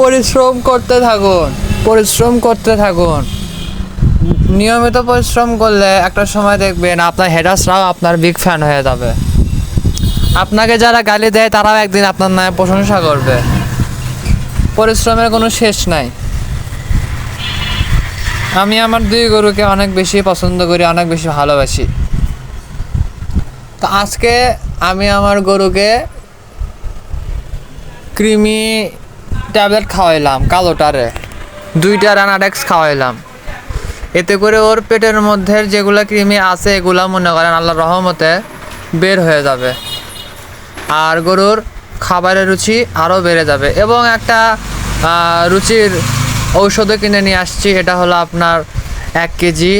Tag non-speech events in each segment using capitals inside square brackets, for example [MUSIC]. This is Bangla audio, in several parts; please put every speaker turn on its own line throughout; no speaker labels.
পরিশ্রম করতে থাকুন, পরিশ্রম করতে থাকুন। নিয়মিত পরিশ্রম করলে একটা সময় দেখবেন আপনার হেডার্সরাও আপনার বিগ ফ্যান হয়ে যাবে। আপনাকে যারা গালি দেয়, তারাও একদিন আপনার নামে প্রশংসা করবে। পরিশ্রমের কোনো শেষ নাই। আমি আমার দুই গরুকে অনেক বেশি পছন্দ করি, অনেক বেশি ভালোবাসি। তো আজকে আমি আমার গরুকে ক্রিমি ট্যাবলেট খাওয়াইলাম কালো কালোটারে। দুইটা রানাডেক্স খাওয়াইলাম। এতে করে ওর পেটের মধ্যে যেগুলো কৃমি আছে, এগুলো মনে করেন আল্লাহর রহমতে বের হয়ে যাবে। আর গরুর খাবারের রুচি আরও বেড়ে যাবে। এবং একটা রুচির ঔষধও কিনে নিয়ে আসছি, এটা হলো আপনার এক কেজি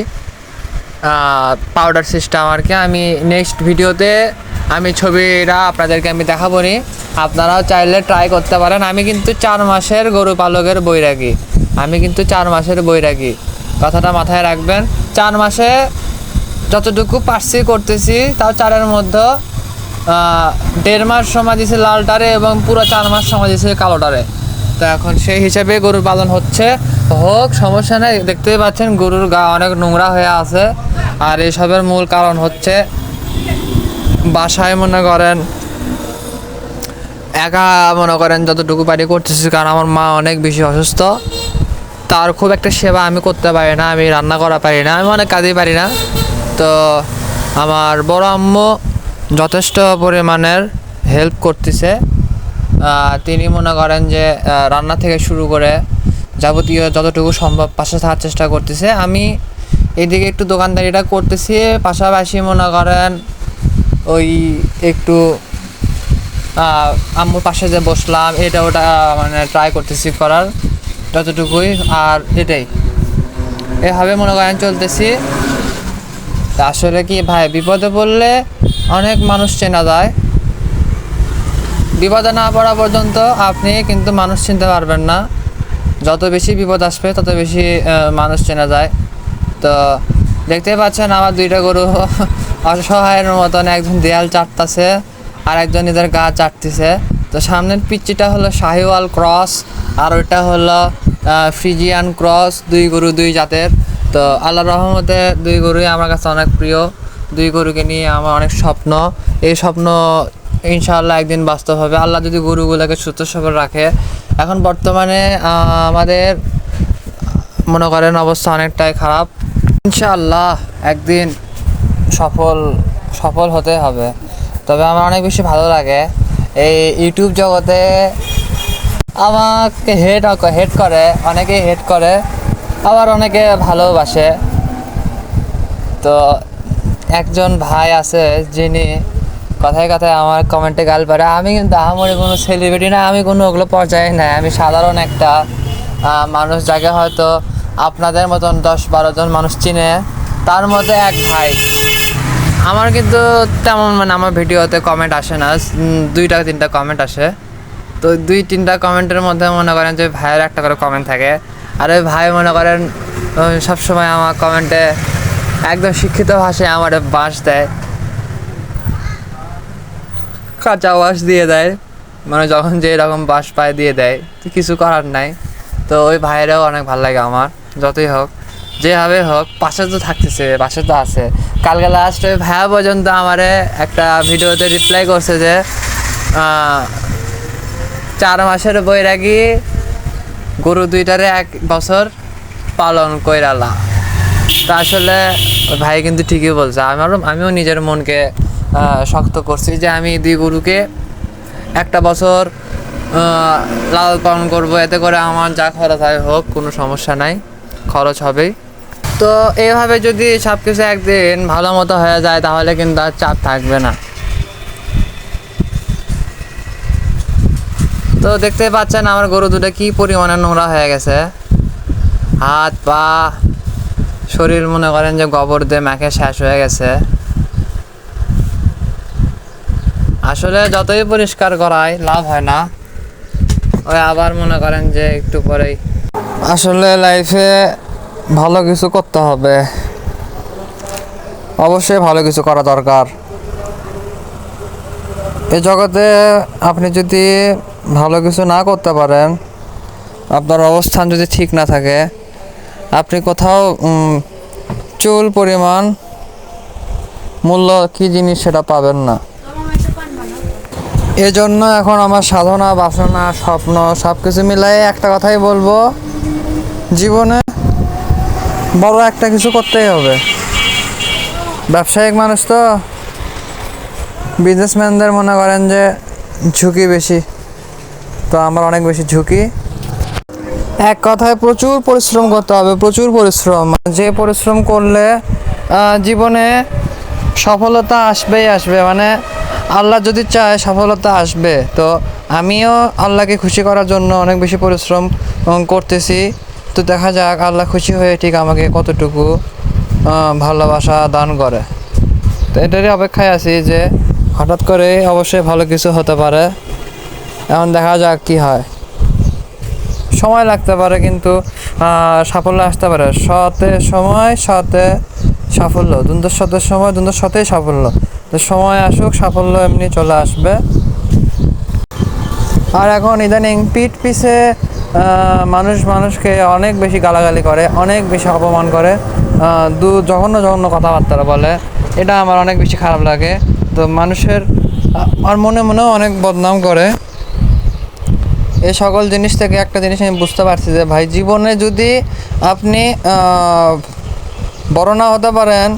পাউডার সিস্টেম আর কি। আমি নেক্সট ভিডিওতে আমি ছবিটা আপনাদেরকে আমি দেখাবো নি। আপনারাও চাইলে ট্রাই করতে পারেন। আমি কিন্তু চার মাসের গরু পালকের বৈরাগী। আমি কিন্তু চার মাসের বৈরাগী। কথাটা মাথায় রাখবেন। চার মাসে যতটুকু পারছি করতেছি, তাও চারের মধ্যে দেড় মাস সময় দিছে লালটারে এবং পুরো চার মাস সময় দিছে কালোটারে তো এখন সেই হিসাবে গরুর পালন হচ্ছে। হোক, সমস্যা নেই। দেখতেই পাচ্ছেন গরুর গা অনেক নোংরা হয়ে আছে। আর এসবের মূল কারণ হচ্ছে বাসায় মনে করেন, একা মনে করেন যতটুকু পারি করতেছি, কারণ আমার মা অনেক বেশি অসুস্থ। তার খুব একটা সেবা আমি করতে পারি না, আমি রান্না করা পারি না, আমি অনেক কাজই পারি না। তো আমার বড় আম্মু যথেষ্ট পরিমাণের হেল্প করতেছে। তিনি মনে করেন যে রান্না থেকে শুরু করে যাবতীয় যতটুকু সম্ভব পাশে থাকার চেষ্টা করতেছে। আমি এদিকে একটু দোকানদারিটা করতেছি, পাশাপাশি মনে করেন ওই একটু আম্মুর পাশে যে বসলাম, এটা ওটা মানে ট্রাই করতেছি করার যতটুকুই, আর এটাই। এভাবে মনে করেন চলতেছি। আসলে কি ভাই, বিপদে পড়লে অনেক মানুষ চেনা যায়। বিপদে না পড়া পর্যন্ত আপনি কিন্তু মানুষ চিনতে পারবেন না। যত বেশি বিপদ আসবে, তত বেশি মানুষ চেনা যায়। তো দেখতে পাচ্ছেন আমার দুইটা গরু [LAUGHS] অসহায়ের মতন, একজন দেয়াল চাটতেছে আর একজন এদের গা চাটতেছে। তো সামনের পিচ্চিটা হলো শাহিওয়াল ক্রস আর ওইটা হলো ফ্রিজিয়ান ক্রস, দুই গরু দুই জাতের। তো আল্লাহ রহমতে দুই গরুই আমার কাছে অনেক প্রিয়। দুই গরুকে নিয়ে আমার অনেক স্বপ্ন। এই স্বপ্ন ইনশাআল্লাহ একদিন বাস্তব হবে। আল্লাহ যদি গরুগুলোকে সুস্থ সবল রাখে। এখন বর্তমানে আমাদের মনে করেন অবস্থা অনেকটাই খারাপ। ইনশাআল্লাহ একদিন সফল সফল হতে হবে। তবে আমার অনেক বেশি ভালো লাগে এই ইউটিউব জগতে আমাকে হেট হেট করে অনেকে হেট করে, আবার অনেকে ভালোবাসে। তো একজন ভাই আছে যিনি কথায় কথায় আমার কমেন্টে গাল পারে আমি কিন্তু আহামরি কোনো সেলিব্রিটি না, আমি কোনো ওগুলো পর্যায়ে নাই, আমি সাধারণ একটা মানুষ যাকে হয়তো আপনাদের মতন দশ বারো জন মানুষ চিনে, তার মধ্যে এক ভাই। আমার কিন্তু তেমন মানে আমার ভিডিওতে কমেন্ট আসে না দুইটা, তিনটা কমেন্ট আসে। তো দুই, তিনটা কমেন্টের মধ্যে মনে করেন যে ভাইয়ের একটা করে কমেন্ট থাকে। আর ওই ভাই মনে করেন সবসময় আমার কমেন্টে একদম শিক্ষিত ভাষায় আমার বাঁশ দেয়। কাঁচা বাস দিয়ে দেয়। মানে যখন যে এরকম বাঁশ পায়ে দিয়ে দেয়, তো কিছু করার নাই। তো ওই ভাইয়েরাও অনেক ভালো লাগে আমার। যতই হোক, যেভাবে হোক, পাশে তো থাকতেছে, পাশে তো আছে। কালকে লাস্ট ওই ভাইয়া পর্যন্ত আমারে একটা ভিডিওতে রিপ্লাই করছে যে চার মাসের বৈরাগী গরু দুইটারে এক বছর পালন কইরালা। তা আসলে ভাই কিন্তু ঠিকই বলছে। আমারও আমিও নিজের মনকে শক্ত করছি যে আমি দুই গরুকে একটা বছর লালন পালন করব। এতে করে আমার যা খরচ হয় হোক, কোনো সমস্যা নাই। খরচ হবেই। তো এভাবে যদি সব কিছু একদিন ভালো মতো হয়ে যায়, তাহলে কিন্তু আর চাপ থাকবে না। তো দেখতে পাচ্ছেন আমার গরু দুটো কি পরিমাণে নোংরা হয়ে গেছে। হাত, পা, শরীর মনে করেন যে গোবর দিয়ে মেখে শেষ হয়ে গেছে। আসলে যতই পরিষ্কার করায় লাভ হয় না। ওই আবার মনে করেন যে একটু পরেই আসলে লাইফে ভালো কিছু করতে হবে। অবশ্যই ভালো কিছু করা দরকার। এ জগতে আপনি যদি ভালো কিছু না করতে পারেন, আপনার অবস্থান যদি ঠিক না থাকে, আপনি কোথাও চুল পরিমাণ, মূল্য কি জিনিস সেটা পাবেন না। এজন্য এখন আমার সাধনা, বাসনা, স্বপ্ন সব কিছু মিলাই একটা কথাই বলব জীবনে বড় একটা কিছু করতেই হবে। ব্যবসায়িক মানুষ তো বিজনেসম্যানদের মনে করেন যে ঝুঁকি বেশি। তো আমার অনেক বেশি ঝুঁকি। এক কথায় প্রচুর পরিশ্রম করতে হবে, প্রচুর পরিশ্রম। যে পরিশ্রম করলে জীবনে সফলতা আসবেই আসবে। মানে আল্লাহ যদি চায় সফলতা আসবে। তো আমিও আল্লাহকে খুশি করার জন্য অনেক বেশি পরিশ্রম করতেছি। তো দেখা যাক, আল্লাহ খুশি হয়ে ঠিক আমাকে কতটুকু ভালোবাসা দান করে। তো এটারই অপেক্ষায় আছি যে হঠাৎ করে অবশ্যই ভালো কিছু হতে পারে। এখন দেখা যাক কি হয়। সময় লাগতে পারে কিন্তু সাফল্য আসতে পারে। সতে সময়, সতে সাফল্য। দ্বন্দ্ব সতের সময় দ্বন্দ্ব সতেই সাফল্য। তো সময় আসুক, সাফল্য এমনি চলে আসবে। আর এখন ইদানিং পিঠ পিছে মানুষ মানুষকে অনেক বেশি গালাগালি করে অনেক বেশি অপমান করে দু জঘন্য জঘন্য কথাবার্তা বলে। এটা আমার অনেক বেশি খারাপ লাগে। তো মানুষের আহ, আর মনে মনেও অনেক বদনাম করে। এই সকল জিনিস থেকে একটা জিনিস আমি বুঝতে পারছি যে ভাই জীবনে যদি আপনি বড় না হতে পারেন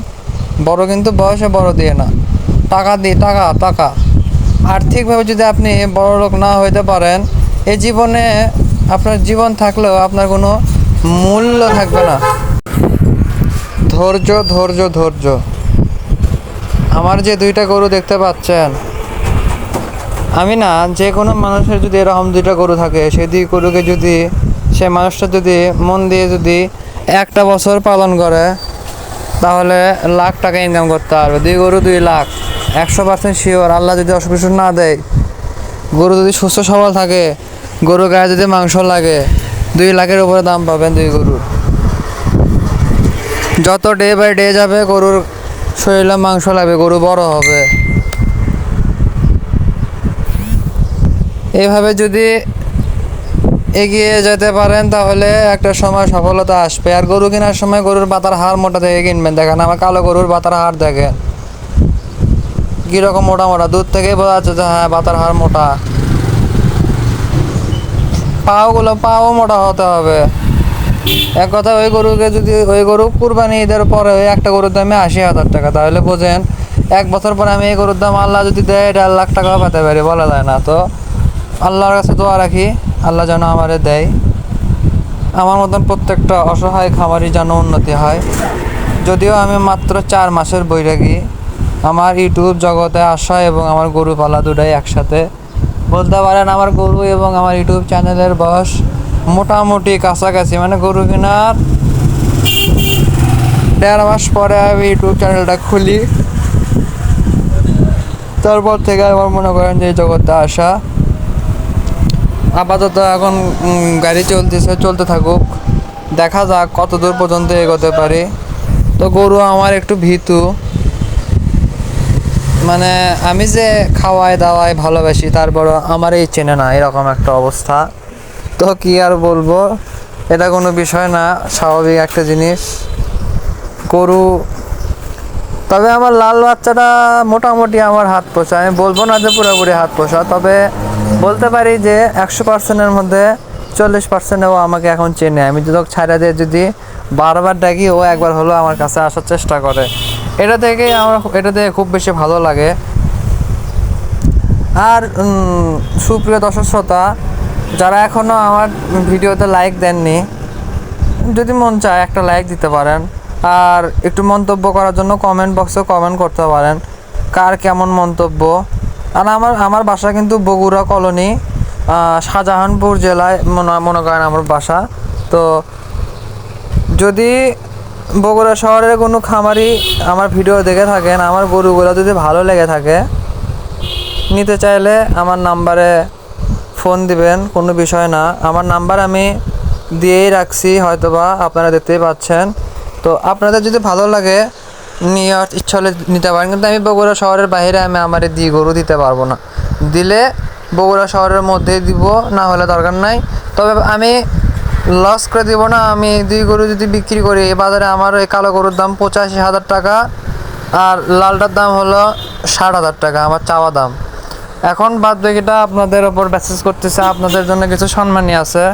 বড় কিন্তু বয়সে বড় দিয়ে না। টাকা দিয়ে টাকা টাকা। আর্থিকভাবে যদি আপনি বড় লোক না হইতে পারেন এই জীবনে আপনার জীবন থাকলেও আপনার কোনো মূল্য থাকবে না। ধৈর্য ধৈর্য ধৈর্য। আমার যে দুইটা গরু দেখতে পাচ্ছেন, আমি না, যে কোনো মানুষের যদি এরকম দুইটা গরু থাকে, সেই দুই গরুকে যদি সে মানুষটা যদি মন দিয়ে যদি একটা বছর পালন করে, তাহলে লাখ টাকা ইনকাম করতে পারবে। দুই গরু দুই লাখ। একশো পার্সেন্ট শিওর আল্লাহ যদি অসুখ না দেয়, গরু যদি সুস্থ সবল থাকে গরু গায়ে যদি মাংস লাগে, দুই লাখের উপরে দাম পাবেন দুই গরুর যত ডে বাই ডে যাবে, গরুর শরীরে মাংস লাগবে, গরু বড় হবে। এভাবে যদি এগিয়ে যেতে পারেন, তাহলে একটা সময় সফলতা আসবে। আর গরু কেনার সময় গরুর বাতার হাড় মোটা থেকে কিনবেন। দেখেন, আমার কালো গরুর বাতার হাড় দেখেন। কীরকম মোটা মোটা, দূর থেকেই বোঝা যাচ্ছে যে হ্যাঁ বাতার হাড় মোটা। পাওগুলো পাও মোটা হতে হবে। এক কথা ওই গরুকে যদি, ওই গরু কুরবানি ঈদের পরে ওই একটা গরুর দামে আশি হাজার টাকা। তাহলে বোঝেন, এক বছর পরে আমি এই গরুর দাম আল্লাহ যদি দেয় দেড় লাখ টাকাও পেতে পারি, বলা যায় না। তো আল্লাহর কাছে দোয়া রাখি, আল্লাহ যেন আমারে দেয়। আমার মতন প্রত্যেকটা অসহায় খামারি যেন উন্নতি হয়। যদিও আমি মাত্র চার মাসের বৈরাগী। আমার ইউটিউব জগতে আসা এবং আমার গরু পালা দুটাই একসাথে। বলতে পারেন আমার গরু এবং আমার ইউটিউব চ্যানেলের বয়স মোটামুটি কাছাকাছি মানে গরু কেনার দেড় মাস পরে আমি ইউটিউব চ্যানেলটা খুলি। তারপর থেকে আমার মনে করেন যে এই জগতে আসা। আপাতত এখন গাড়ি চলতেছে, চলতে থাকুক। দেখা যাক কত দূর পর্যন্ত এগোতে পারি। তো গরু আমার একটু ভীতু। মানে আমি যে খাওয়াই দাওয়াই ভালোবাসি তারপর আমার এই চেনে না এরকম একটা অবস্থা। তো কি আর বলব? এটা কোনো বিষয় না, স্বাভাবিক একটা জিনিস। গরু, তবে আমার লাল বাচ্চাটা মোটামুটি আমার হাত পোষা। আমি বলব না যে পুরোপুরি হাত পোষা, তবে বলতে পারি যে একশো পার্সেন্টের মধ্যে চল্লিশ পার্সেন্টও আমাকে এখন চেনে। আমি যদি ছাড়া দিয়ে যদি বারবার ডাকি, ও একবার হলো আমার কাছে আসার চেষ্টা করে। এটা থেকে আমার এটা থেকে খুব বেশি ভালো লাগে। আর সুপ্রিয় দর্শক শ্রোতা, যারা এখনও আমার ভিডিওতে লাইক দেননি, যদি মন চায় একটা লাইক দিতে পারেন। আর একটু মন্তব্য করার জন্য কমেন্ট বক্সে কমেন্ট করতে পারেন, কার কেমন মন্তব্য। আর আমার আমার বাসা কিন্তু বগুড়া কলোনি শাহজাহানপুর জেলায় মনে মনে করেন আমার বাসা। তো যদি বগুড়া শহরের কোনো খামারি আমার ভিডিও দেখে থাকেন, আমার গরুগুলো যদি ভালো লেগে থাকে, নিতে চাইলে আমার নাম্বারে ফোন দিবেন, কোনো বিষয় না। আমার নাম্বার আমি দিয়েই রাখছি, হয়তোবা আপনারা দেখতেই পাচ্ছেন। তো আপনাদের যদি ভালো লাগে, নিয়ে ইচ্ছা হলে নিতে পারেন, কিন্তু আমি বগুড়া শহরের বাইরে আমি আমার দিয়ে গরু দিতে পারব না। দিলে বগুড়া শহরের মধ্যেই দিব, না হলে দরকার নাই। তবে আমি লস করে দিব না, আমি দুই গরু যদি বিক্রি করি এই বাজারে আমার এই কালো গরুর দাম পঁচাশি হাজার টাকা আর লালটার দাম হলো ষাট হাজার টাকা, আমার চাওয়া দাম। এখন বাদ বাকিটা আপনাদের ওপর মেসেজ করতেছে, আপনাদের জন্য কিছু সম্মানী আছে।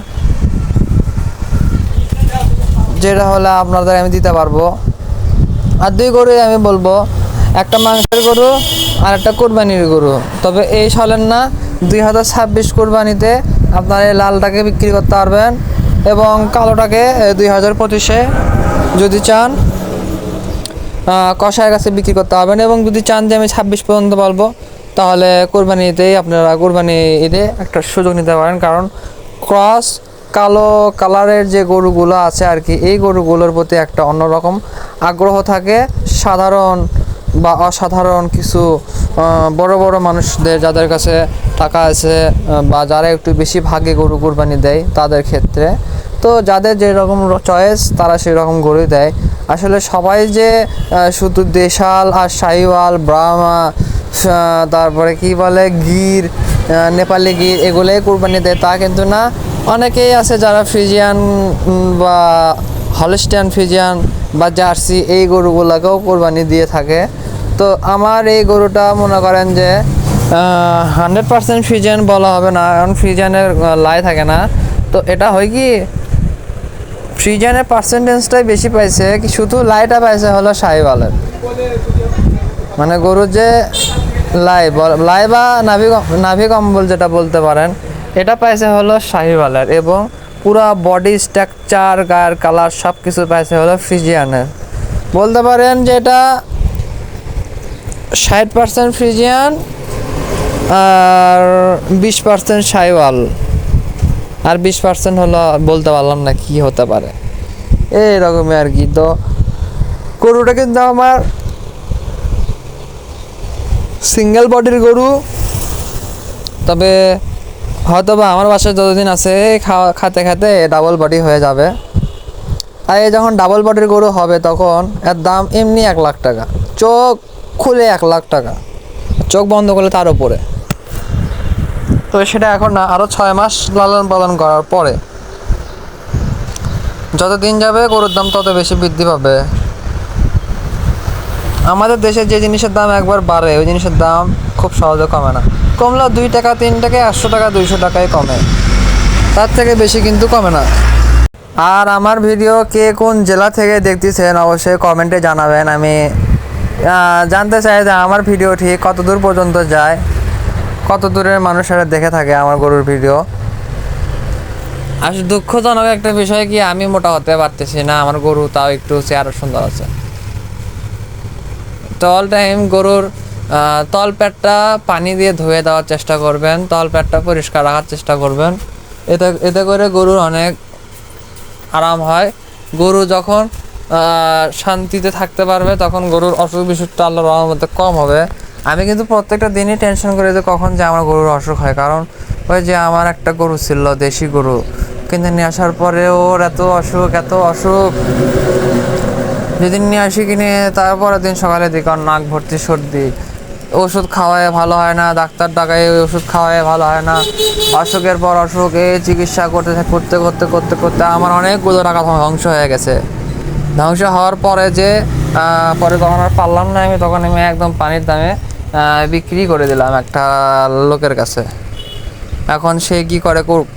যেটা হলে আপনাদের আমি দিতে পারব। আর দুই গরুই আমি বলব, একটা মাংসের গরু আর একটা কোরবানির গরু। তবে এই সালের না, দুই হাজার ছাব্বিশ কোরবানিতে আপনারা এই লালটাকে বিক্রি করতে পারবেন। এবং কালোটাকে দুই হাজার পঁচিশে যদি চান কষায়ের কাছে বিক্রি করতে পারবেন এবং যদি চান যে আমি ছাব্বিশ পর্যন্ত বলব তাহলে কোরবানিতেই আপনারা কোরবানি ঈদে একটা সুযোগ নিতে পারেন। কারণ ক্রস কালো কালারের যে গরুগুলো আছে আর কি, এই গরুগুলোর প্রতি একটা অন্যরকম আগ্রহ থাকে। সাধারণ বা অসাধারণ কিছু বড় বড় মানুষদের যাদের কাছে টাকা আছে বা যারা একটু বেশি ভাগে গরু কোরবানি দেয় তাদের ক্ষেত্রে। তো যাদের যেরকম চয়েস তারা সেই রকম গরুই দেয়। আসলে সবাই যে শুধু দেশাল আর শাহিওয়াল ব্রাহ্মা তারপরে কি বলে, গির নেপালি গির, এগুলোই কোরবানি দেয়, তা কিন্তু না। অনেকেই আছে যারা ফ্রিজিয়ান বা হলস্টিয়ান ফ্রিজিয়ান বা জার্সি, এই গরুগুলোকেও কোরবানি দিয়ে থাকে। তো আমার এই গরুটা মনে করেন যে হান্ড্রেড পার্সেন্ট ফ্রিজিয়ান বলা হবে না কারণ ফ্রিজিয়ানের আহ, লাই থাকে না। তো এটা হয় কি ফ্রিজিয়ানের পার্সেন্টেজটাই বেশি পাইছে কি শুধু লাইটা পাইছে হলো শাহিওয়ালের মানে গরুর যে লাই লাই বা নাভি নাভি কম্বল যেটা বলতে পারেন এটা পাইছে হলো শাহিওয়ালের এবং পুরা বডি স্ট্রাকচার গায়ের কালার সব কিছু পাইছে হলো ফ্রিজিয়ানের বলতে পারেন যে এটা ষাট পার্সেন্ট ফ্রিজিয়ান আর বিশ পার্সেন্ট শাহিওয়াল আর বিশ পার্সেন্ট হলো বলতে পারলাম না কি হতে পারে। এইরকমই আর কি। তো গরুটা কিন্তু আমার সিঙ্গেল বডির গরু। তবে হয়তো বা আমার বাসায় যতদিন আছে খাওয়া খাতে খাতে ডাবল বডি হয়ে যাবে। আর এই যখন ডাবল বডির গরু হবে তখন এর দাম এমনি এক লাখ টাকা। চোখ খুলে এক লাখ টাকা। চোখ বন্ধ করলে তার উপরে। তো সেটা এখন না আরও ছয় মাস লালন পালন করার পরে। যত দিন যাবে গরুর দাম তত বেশি বৃদ্ধি পাবে। আমাদের দেশে যে জিনিসের দাম একবার বাড়ে, ওই জিনিসের দাম খুব সহজে কমে না। কমলা দুই টাকা, তিন টাকা, একশো টাকা, দুইশো টাকায় কমে। তার থেকে বেশি কিন্তু কমে না। আর আমার ভিডিও কে কোন জেলা থেকে দেখতেছেন অবশ্যই কমেন্টে জানাবেন, আমি জানতে চাই যে আমার ভিডিও ঠিক কত দূর পর্যন্ত যায় কত দূরের মানুষেরা দেখে থাকে আমার গরুর ভিডিও। আসলে দুঃখজনক একটা বিষয় কি আমি মোটা হতে পারতেছি না আমার গরু তাও একটু চেয়ারও সুন্দর আছে। তো অল টাইম গরুর আহ, তল পেটটা পানি দিয়ে ধুয়ে দেওয়ার চেষ্টা করবেন তল পেটটা পরিষ্কার রাখার চেষ্টা করবেন। এতে এতে করে গরুর অনেক আরাম হয়। গরু যখন শান্তিতে থাকতে পারবে, তখন গরুর অসুখ বিসুখটা আল্লাহর রহমতে কম হবে। আমি কিন্তু প্রত্যেকটা দিনই টেনশন করি যে কখন যে আমার গরুর অসুখ হয়, কারণ ওই যে আমার একটা গরু ছিল, দেশি গরু, কিন্তু নিয়ে আসার পরে ওর এত অসুখ এত অসুখ। যেদিন নিয়ে আসি কিনে, তারপরের দিন সকালে দেখি ওর নাক ভর্তি সর্দি। ওষুধ খাওয়ায় ভালো হয় না, ডাক্তার ডাকায় ওই ওষুধ খাওয়ায় ভালো হয় না। অসুখের পর অসুখ, এই চিকিৎসা করতে করতে করতে করতে করতে আমার অনেকগুলো টাকা ধ্বংস হয়ে গেছে। ধ্বংস হওয়ার পরে যে পরে যখন আর পারলাম না আমি তখন আমি একদম পানির দামে বিক্রি করে দিলাম একটা লোকের কাছে। এখন সে কি করে করুক?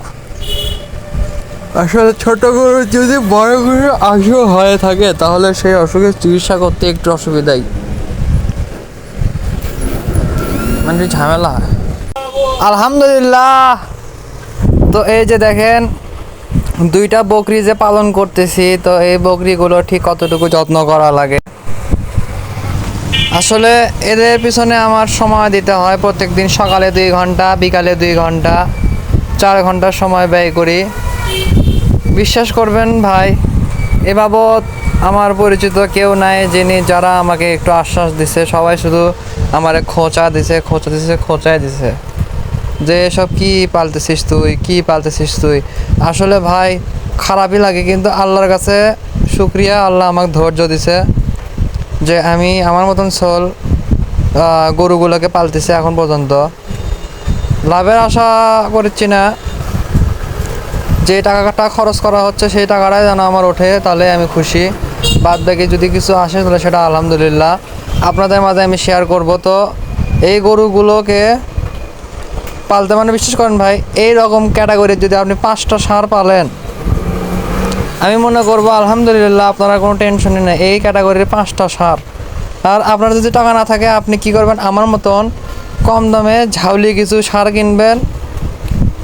আসলে ছোট গরু যদি বড় গরু অসুখ হয়ে থাকে তাহলে সেই অসুখের চিকিৎসা করতে একটু অসুবিধাই। মানে ঝামেলা। আলহামদুলিল্লাহ। তো এই যে দেখেন দুইটা বকরি যে পালন করতেছি, তো এই বকরিগুলো ঠিক কতটুকু যত্ন করা লাগে? আসলে এদের পিছনে আমার সময় দিতে হয়। প্রত্যেক দিন সকালে দুই ঘণ্টা, বিকালে দুই ঘণ্টা, চার ঘণ্টা সময় ব্যয় করি। বিশ্বাস করবেন ভাই, এ বাবদ আমার পরিচিত কেউ নাই যিনি, যারা আমাকে একটু আশ্বাস দিছে। সবাই শুধু আমার খোঁচা দিছে খোঁচা দিছে, খোঁচাই দিছে। যে এসব কি পালতেছিস তুই? কি পালতেছিস তুই? আসলে ভাই, খারাপই লাগে, কিন্তু আল্লাহর কাছে শুক্রিয়া, আল্লাহ আমাকে ধৈর্য দিছে যে আমি আমার মতন সোল গরুগুলোকে পালতেছি এখন পর্যন্ত।
লাভের আশা করছি না। যে টাকাটা খরচ করা হচ্ছে, সেই টাকাটাই যেন আমার ওঠে, তাহলে আমি খুশি। বাদ বাকি যদি কিছু আসে, তাহলে সেটা আলহামদুলিল্লাহ। আপনাদের মাঝে আমি শেয়ার করব। তো এই গরুগুলোকে পালতে মানে বিশ্বাস করেন ভাই এই রকম ক্যাটাগরির যদি আপনি পাঁচটা সার পালেন, আমি মনে করব আলহামদুলিল্লাহ আপনারা কোনো টেনশনই নেই এই ক্যাটাগরির পাঁচটা সার। আর আপনার যদি টাকা না থাকে, আপনি কি করবেন? আমার মতন কম দামে ঝাউলি কিছু সার কিনবেন,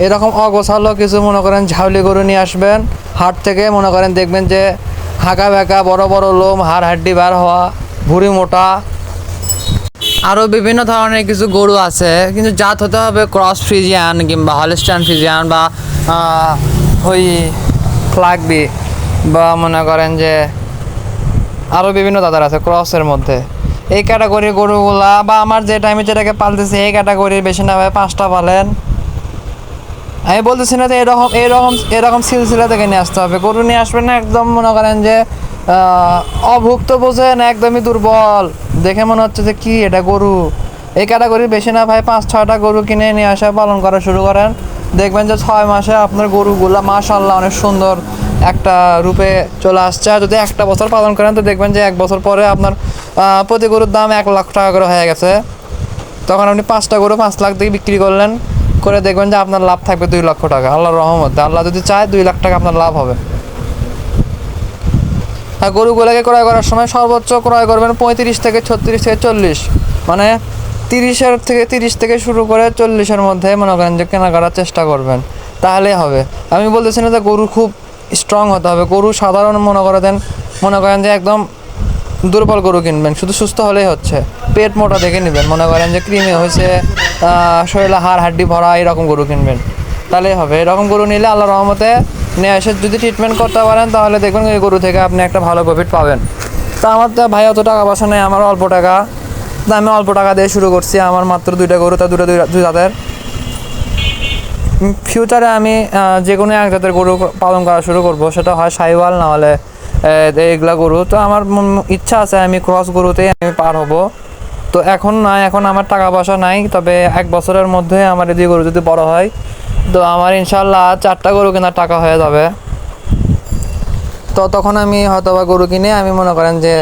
এরকম অগোছালো কিছু মনে করেন ঝাউলি গরু নিয়ে আসবেন, হাট থেকে মনে করেন দেখবেন যে হাঁকা ব্যাকা বড় বড় লোম, হাড় হাড্ডি বার হওয়া, ভুঁড়ি মোটা
আরও বিভিন্ন ধরনের কিছু গরু আছে কিন্তু জাত হতে হবে ক্রস ফ্রিজিয়ান কিংবা হলিস্টান ফ্রিজিয়ান বা আহ, ওই ফ্লাগবি বা মনে করেন যে আরও বিভিন্ন দাদার আছে ক্রসের মধ্যে। এই ক্যাটাগরির গরুগুলা বা আমার যে টাইমে যেটাকে পালতেছে এই ক্যাটাগরির বেশি না পাঁচটা পালেন। আমি বলতেছি না যে এরকম এরকম এরকম সিলসিলা থেকে নিয়ে আসতে হবে। গরু নিয়ে আসবেন না একদম মনে করেন যে অভুক্ত বোঝেন একদমই দুর্বল। দেখে মনে হচ্ছে যে কি এটা গরু? এই ক্যাটাগরির বেশি না ভাই, পাঁচ, ছয়টা গরু কিনে নিয়ে আসা, পালন করা শুরু করেন। দেখবেন যে ছয় মাসে আপনার গরুগুলা মাশাল্লাহ অনেক সুন্দর একটা রূপে চলে আসছে। আর যদি একটা বছর পালন করেন, তো দেখবেন যে এক বছর পরে আপনার প্রতি গরুর দাম এক লাখ টাকা করে হয়ে গেছে। তখন আপনি পাঁচটা গরু পাঁচ লাখ দিয়ে বিক্রি করলেন, করে দেখবেন যে আপনার লাভ থাকবে দুই লক্ষ টাকা। আল্লাহর রহমতে। আল্লাহ যদি চায়, দুই লাখ টাকা আপনার লাভ হবে। গরুগুলোকে ক্রয় করার সময় সর্বোচ্চ ক্রয় করবেন পঁয়ত্রিশ থেকে ছত্রিশ থেকে চল্লিশ। মানে তিরিশের থেকে তিরিশ থেকে শুরু করে চল্লিশের মধ্যে মনে করেন যে কেনাকাটার চেষ্টা করবেন। তাহলেই হবে। আমি বলতেছি না যে গরু খুব স্ট্রং হতে হবে। গরু সাধারণ মনে করে দেন, মনে করেন যে একদম দুর্বল গরু কিনবেন। শুধু সুস্থ হলেই হচ্ছে। পেট মোটা দেখে নেবেন। মনে করেন যে ক্রিমি হয়েছে শরীরে হাড় হাড্ডি ভরা এরকম গরু কিনবেন। তাহলেই হবে। এরকম গরু নিলে আল্লাহ রহমতে নিয়ে এসে যদি ট্রিটমেন্ট করতে পারেন তাহলে দেখবেন এই গরু থেকে আপনি একটা ভালো প্রফিট পাবেন। তা আমার তো ভাই অত টাকা পয়সা নেই আমার অল্প টাকা। তা আমি অল্প টাকা দিয়ে শুরু করছি আমার মাত্র দুইটা গরু তা দুটো দুই জাতের। ফিউচারে আমি যে কোনো এক জাতের গরু পালন করা শুরু করব সেটা হয় সাইওয়াল না হলে আহ, এইগুলা গরু। তো আমার ইচ্ছা আছে আমি ক্রস গরুতেই আমি পার হব। তো এখন না এখন আমার টাকা পয়সা নাই তবে এক বছরের মধ্যে আমার এই গরু যদি বড় হয় তো আমার ইনশাল্লাহ চারটা গরু কেনার টাকা হয়ে যাবে। তো তখন আমি হয়তো বা গরু কিনে আমি মনে করেন যে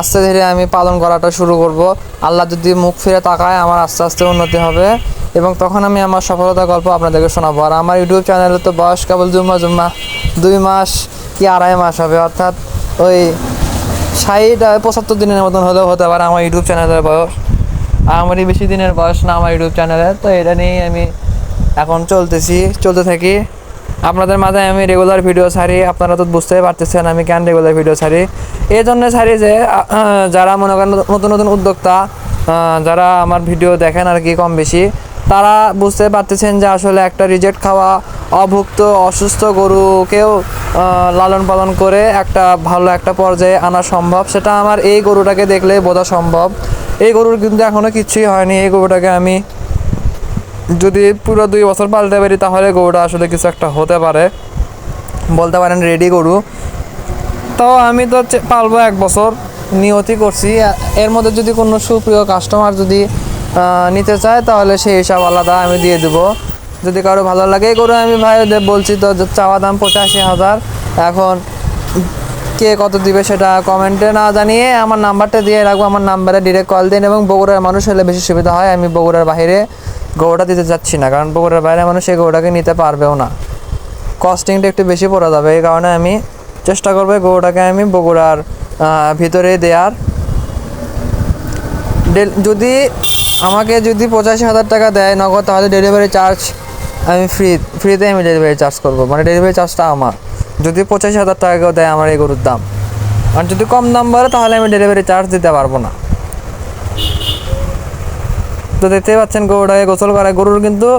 আস্তে ধীরে আমি পালন করাটা শুরু করব। আল্লাহ যদি মুখ ফিরে তাকায় আমার আস্তে আস্তে উন্নতি হবে এবং তখন আমি আমার সফলতা গল্প আপনাদেরকে শোনাবো। আর আমার ইউটিউব চ্যানেলে তো বয়স কেবল জুম্মা জুম্মা, দুই মাস কি আড়াই মাস হবে অর্থাৎ ওই ষাট পঁচাত্তর দিনের মতন হলেও হতে পারে আমার ইউটিউব চ্যানেলের বয়স। আমারই বেশি দিনের বয়স না আমার ইউটিউব চ্যানেলে তো এটা নিয়েই আমি এখন চলতেছি, চলতে থাকি। আপনাদের মাঝে আমি রেগুলার ভিডিও ছাড়ি, আপনারা তো বুঝতেই পারতেছেন আমি কেন রেগুলার ভিডিও ছাড়ি। এই জন্য ছাড়ি যে যারা মনে করেন নতুন নতুন উদ্যোক্তা যারা আমার ভিডিও দেখেন আর কি কম বেশি, তারা বুঝতে পারতেছেন যে আসলে একটা রিজেক্ট খাওয়া, অভুক্ত, অসুস্থ গরুকেও লালন পালন করে একটা ভালো একটা পর্যায়ে আনা সম্ভব। সেটা আমার এই গরুটাকে দেখলে বোঝা সম্ভব। এই গরুর কিন্তু এখনও কিছুই হয়নি, এই গরুটাকে আমি যদি পুরো দুই বছর পালতে পারি, তাহলে গরুটা আসলে কিছু একটা হতে পারে। বলতে পারেন রেডি গরু। তো আমি তো পালবো এক বছর, নিয়তি করছি। এর মধ্যে যদি কোনো সুপ্রিয় কাস্টমার যদি নিতে চায়, তাহলে সেই হিসাব আলাদা আমি দিয়ে দেবো। যদি কারও ভালো লাগে গরু আমি ভাই বলছি তো চাওয়া দাম পঁচাশি হাজার। এখন কে কত দিবে সেটা কমেন্টে না জানিয়ে আমার নাম্বারটা দিয়ে রাখব, আমার নাম্বারে ডিরেক্ট কল দিন এবং বগুড়ার মানুষ হলে বেশি সুবিধা হয়। আমি বগুড়ার বাইরে গরুটা দিতে যাচ্ছি না, কারণ বগুড়ার বাইরে মানুষ এই গরুটাকে নিতে পারবেও না। কস্টিংটা একটু বেশি পড়ে যাবে, এই কারণে আমি চেষ্টা করব গরুটাকে আমি বগুড়ার ভিতরে দেওয়ার যদি আমাকে যদি পঁচাশি হাজার টাকা দেয় নগদ, তাহলে ডেলিভারি চার্জ আমি ফ্রি ফ্রিতে আমি ডেলিভারি চার্জ করব। মানে ডেলিভারি চার্জটা আমার। যদি পঁচাশি হাজার টাকা দেয় আমার এই গরুর দাম। আর যদি কম দাম বাড়ে, তাহলে আমি ডেলিভারি চার্জ দিতে পারব না। তো দেখতেই পাচ্ছেন গরুটাকে গোসল করে গরুর কিন্তু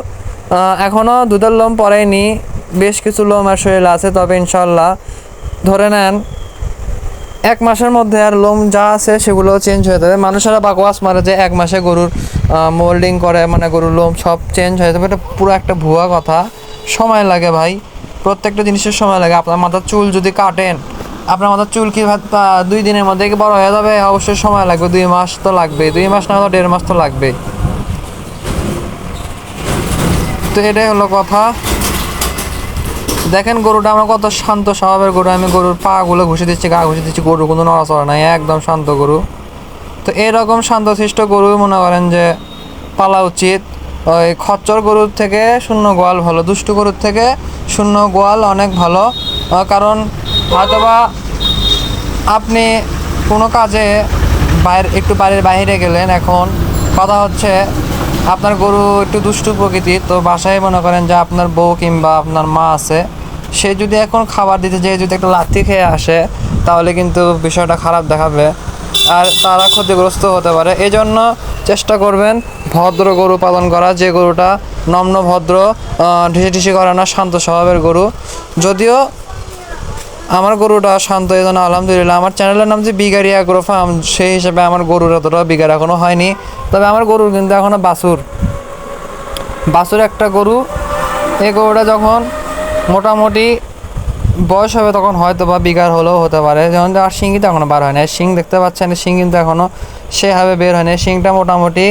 এখনও দুধের লোম পড়েনি। বেশ কিছু লোম আর শরীরে আছে, তবে ইনশাল্লাহ ধরে নেন, এক মাসের মধ্যে আর লোম যা আছে সেগুলো চেঞ্জ হয়ে যাবে। মানুষেরা বাকওয়াস মারে যে এক মাসে গরুর মোল্ডিং করে মানে গরুর লোম সব চেঞ্জ হয়ে যাবে। এটা পুরো একটা ভুয়া কথা। সময় লাগে ভাই। প্রত্যেকটা জিনিসের সময় লাগে। আপনার মাথার চুল যদি কাটেন, আপনার মাথার চুল কি দুই দিনের মধ্যে কি বড় হয়ে যাবে? অবশ্যই সময় লাগবে, দুই মাস তো লাগবে দুই মাস না হলে দেড় মাস তো লাগবে
তো এটাই হলো কথা। দেখেন গরুটা আমার কত শান্ত স্বভাবের গরু। আমি গরুর পা গুলো ঘুষে দিচ্ছি, গা ঘুষে দিচ্ছি, গরু কোনো নড়াচড়া নাই, একদম শান্ত গরু। তো এরকম শান্তশিষ্ট গরু মনে করেন যে পালা উচিত। ওই খচ্চর গরুর থেকে শূন্য গোয়াল ভালো, দুষ্টু গরুর থেকে শূন্য গোয়াল অনেক ভালো। কারণ হয়তোবা আপনি কোনো কাজে বাইরে, একটু বাড়ির বাইরে গেলেন, এখন কথা হচ্ছে আপনার গরু একটু দুষ্টু প্রকৃতির, তো বাসায় মনে করেন যে আপনার বউ কিংবা আপনার মা আছে, সে যদি এখন খাবার দিতে যেয়ে যদি একটা লাথি খেয়ে আসে, তাহলে কিন্তু বিষয়টা খারাপ দেখাবে, আর তারা ক্ষতিগ্রস্ত হতে পারে। এই জন্য চেষ্টা করবেন ভদ্র গরু পালন করা। যে গরুটা নম্ন ভদ্র ঢিসি ঢিসি করে না, শান্ত স্বভাবের গরু। যদিও আমার গরুটা শান্ত, এই জন্য আলহামদুলিল্লাহ। আমার চ্যানেলের নাম যে বিগারি অ্যাগ্রো ফার্ম সেই হিসেবে আমার গরুর এতটা বিগার এখনও হয়নি। তবে আমার গরুর কিন্তু এখনও বাছুর। বাছুর একটা গরু এই গরুটা যখন মোটামুটি বয়স হবে তখন হয়তো বা বিগার হলেও হতে পারে। যেমন আর শিং কিন্তু এখনও বার হয় না শিং দেখতে পাচ্ছেন, শিং কিন্তু এখনও সেভাবে বের হয়নি শিংটা মোটামুটি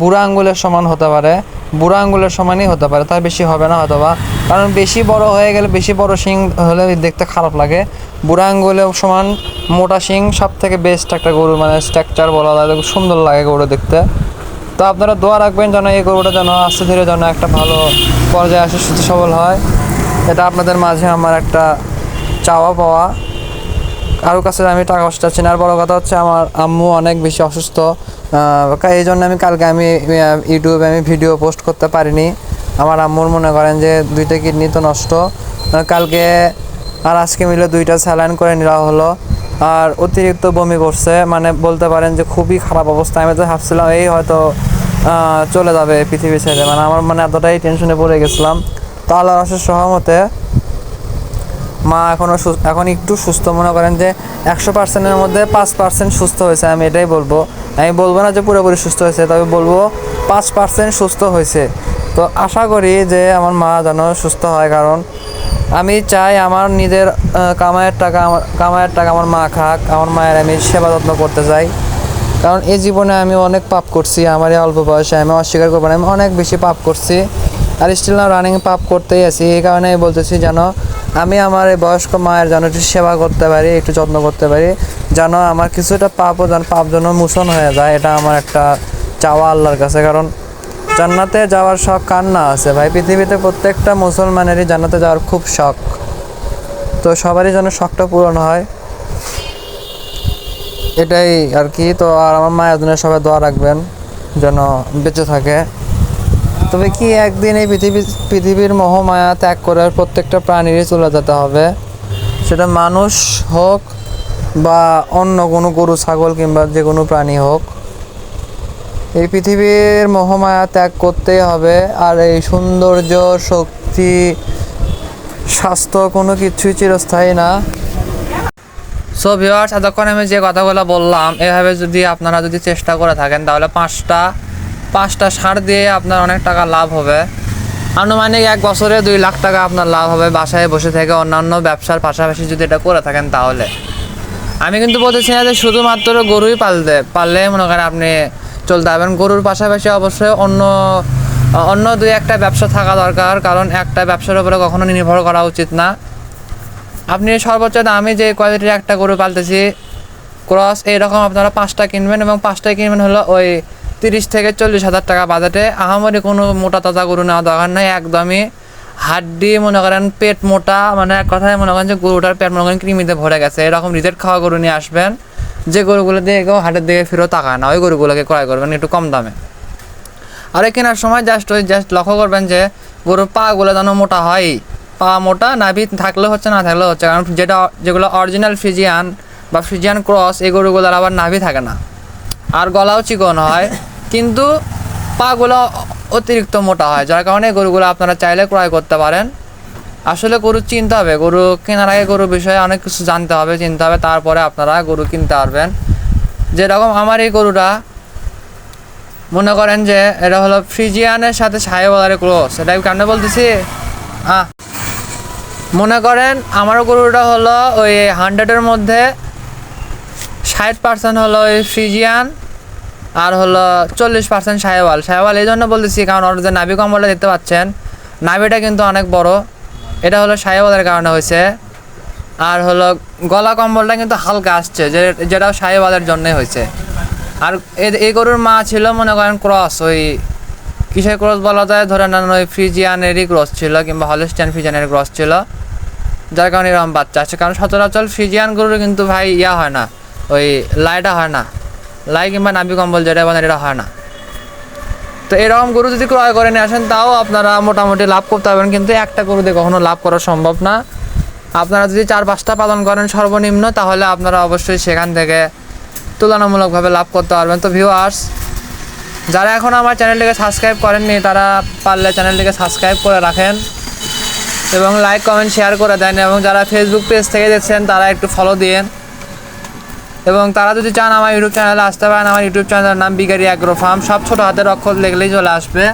বুড়া আঙ্গুলের সমান হতে পারে। বুড়া আঙ্গুলের সমানই হতে পারে, তার বেশি হবে না হয়তো বা কারণ বেশি বড় হয়ে গেলে বেশি বড় শিং হলে দেখতে খারাপ লাগে। বুড়া আঙ্গুলের সমান, মোটা শিং সব থেকে বেস্ট একটা গরু মানে স্ট্রাকচার বলা যায়, খুব সুন্দর লাগে গরু দেখতে। তো আপনারা দোয়া রাখবেন যেন এই গরুটা যেন আস্তে ধীরে যেন একটা ভালো পর্যায়ে আসে, সুস্থ সবল হয়। এটা আপনাদের মাঝে আমার একটা চাওয়া পাওয়া। কারোর কাছে আমি টাকা পয়সা চাচ্ছি না। আর বড় কথা হচ্ছে আমার আম্মু অনেক বেশি অসুস্থ। এই জন্য আমি কালকে আমি ইউটিউবে আমি ভিডিও পোস্ট করতে পারিনি। আমার আম্মুর মনে করেন যে দুইটা কিডনি তো নষ্ট। কালকে আর আজকে মিলে দুইটা স্যালাইন করে নেওয়া হলো। আর অতিরিক্ত বমি করছে। মানে বলতে পারেন যে খুবই খারাপ অবস্থা। আমি তো ভাবছিলাম এই হয়তো চলে যাবে পৃথিবী ছেড়ে। মানে আমার মানে এতটাই টেনশনে পড়ে গেছিলাম। তো আল্লাহর অশেষ সহমতে মা এখনও এখন একটু সুস্থ। মনে করেন যে একশো পার্সেন্টের মধ্যে পাঁচ পার্সেন্ট সুস্থ হয়েছে আমি এটাই বলব। আমি বলব না যে পুরোপুরি সুস্থ হয়েছে তবে বলব পাঁচ পার্সেন্ট সুস্থ হয়েছে। তো আশা করি যে আমার মা যেন সুস্থ হয় কারণ আমি চাই আমার নিজের আহ, কামাইয়ের টাকা আমার কামাইয়ের টাকা আমার মা খাক আমার মায়ের আমি সেবা যত্ন করতে চাই। কারণ এই জীবনে আমি অনেক পাপ করছি আমার এই অল্প বয়সে আমি অস্বীকার করব না আমি অনেক বেশি পাপ করছি। আর স্টিল না রানিং পাপ করতেই আছি এই কারণে আমি বলতেছি যেন আমি আমার এই বয়স্ক মায়ের যেন একটু সেবা করতে পারি, একটু যত্ন করতে পারি, যেন আমার কিছুটা পাপও যেন পাপ যেন মোচন হয়ে যায়, এটা আমার একটা চাওয়া আল্লাহর কাছে। কারণ জান্নাতে যাওয়ার শখ কার না আছে ভাই? পৃথিবীতে প্রত্যেকটা মুসলমানেরই জান্নাতে যাওয়ার খুব শখ। তো সবারই যেন শখটা পূরণ হয়। এটাই আর কি। তো আর আমার মায়ের জন্য সবাই দোয়া রাখবেন, যেন বেঁচে থাকে। তবে কি একদিন এই পৃথিবী পৃথিবীর মোহমায়া ত্যাগ করে প্রত্যেকটা প্রাণীরই চলে যেতে হবে? সেটা মানুষ হোক বা অন্য কোনো গরু, ছাগল কিংবা যে কোনো প্রাণী হোক, এই পৃথিবীর মোহমায়া ত্যাগ করতেই হবে আর এই সৌন্দর্য, শক্তি, স্বাস্থ্য কোনো কিছুই চিরস্থায়ী না।
সো ভিউয়ার্স এতক্ষণ আমি যে কথাগুলো বললাম, এভাবে যদি আপনারা যদি চেষ্টা করে থাকেন, তাহলে পাঁচটা পাঁচটা সার দিয়ে আপনার অনেক টাকা লাভ হবে। আনুমানিক এক বছরে দুই লাখ টাকা আপনার লাভ হবে। বাসায় বসে থেকে অন্যান্য ব্যবসার পাশাপাশি যদি এটা করে থাকেন তাহলে। আমি কিন্তু বলতেছি না যে শুধুমাত্র গরুই পালতে পারলে মনে করেন আপনি চলতে পারবেন। গরুর পাশাপাশি অবশ্যই অন্য অন্য দুই একটা ব্যবসা থাকা দরকার। কারণ একটা ব্যবসার উপরে কখনো নির্ভর করা উচিত না। আপনি সর্বোচ্চ দামি যে কোয়ালিটির একটা গরু পালতেছি ক্রস এইরকম আপনারা পাঁচটা কিনবেন এবং পাঁচটায় কিনবেন হলো ওই তিরিশ থেকে চল্লিশ হাজার টাকা বাজেটে আহামরি কোনো মোটা তাজা গরু নেওয়া দরকার নেই, একদমই হাড্ডি মনে করেন পেট মোটা মানে এক কথায় মনে করেন যে গরুটার পেট মনে করেন কৃমিতে ভরে গেছে, এরকম রিজেট খাওয়া গরু নিয়ে আসবেন, যে গরুগুলো দিয়ে কেউ হাটের দিকে ফিরেও তাকায় না, ওই গরুগুলোকে ক্রয় করবেন একটু কম দামে। আর কেনার সময় জাস্ট ওই জাস্ট লক্ষ্য করবেন যে গরুর পাগুলো যেন মোটা হয়, পা মোটা নাভি থাকলে হচ্ছে, না থাকলে হচ্ছে, কারণ যেটা, যেগুলো অরিজিনাল ফ্রিজিয়ান বা ফ্রিজিয়ান ক্রস এই গরুগুলোর আবার নাভি থাকে না। আর গলাও চিকন হয়, কিন্তু পাগুলো অতিরিক্ত মোটা হয়, যার কারণে গরুগুলো আপনারা চাইলে ক্রয় করতে পারেন। আসলে গরু চিনতে হবে, গরু কেনার আগে গরু বিষয়ে অনেক কিছু জানতে হবে, চিনতে হবে, তারপরে আপনারা গরু কিনতে পারবেন। যেরকম আমার এই গরুটা, মনে করেন যে এটা হলো ফ্রিজিয়ানের সাথে সাহেবালারের ক্রস এটা আমি কেন বলতেছি? মনে করেন আমার গরুটা হলো ওই হান্ড্রেডের মধ্যে ষাট পার্সেন্ট হলো ফ্রিজিয়ান আর হলো চল্লিশ পার্সেন্ট সাহেওয়াল সাহেওয়াল এই জন্য বলতেছি কারণ ওর যে নাভি কম্বলটা দেখতে পাচ্ছেন, নাভিটা কিন্তু অনেক বড়। এটা হলো সাহেওয়ালের কারণে হয়েছে। আর হলো গলা কম্বলটা কিন্তু হালকা আসছে যেটাও সাহেওয়ালের জন্যই হয়েছে। আর এই গরুর মা ছিল মনে করেন ক্রস, ওই কিসের ক্রস বলা যায়? ধরে নেন ওই ফ্রিজিয়ানেরই ক্রস ছিল কিংবা হলস্টিয়ান ফ্রিজিয়ানের ক্রস ছিল। যার কারণে এরকম বাচ্চা আসছে। কারণ সচরাচর ফ্রিজিয়ান গরুর কিন্তু ভাই ইয়া হয় না। ওই লাইটা হয় না। লাই কিংবা নাবি কম্বল, যেটা বলেন এটা হয় না। তো এরকম গরু যদি ক্রয় করে নিয়ে আসেন, তাও আপনারা মোটামুটি লাভ করতে পারবেন, কিন্তু একটা গরু দিয়ে কখনো লাভ করা সম্ভব না। আপনারা যদি চার পাঁচটা পালন করেন সর্বনিম্ন, তাহলে আপনারা অবশ্যই সেখান থেকে তুলনামূলকভাবে লাভ করতে পারবেন। তো ভিউয়ার্স যারা এখন আমার চ্যানেলটিকে সাবস্ক্রাইব করেননি, তারা পারলে চ্যানেলটিকে সাবস্ক্রাইব করে রাখেন এবং লাইক কমেন্ট শেয়ার করে দেন। এবং যারা ফেসবুক পেজ থেকে দেখছেন, তারা একটু ফলো দিন এবং তারা যদি চান আমার ইউটিউব চ্যানেলে আসতে পারেন, আমার ইউটিউব চ্যানেলের নাম বিগারি অ্যাগ্রো ফার্ম। সব ছোটো হাতের অক্ষর লেগলেই চলে আসবে।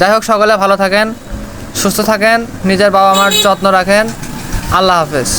যাই হোক, সকলে ভালো থাকেন, সুস্থ থাকেন, নিজের বাবা মার যত্ন রাখেন। আল্লাহ হাফেজ।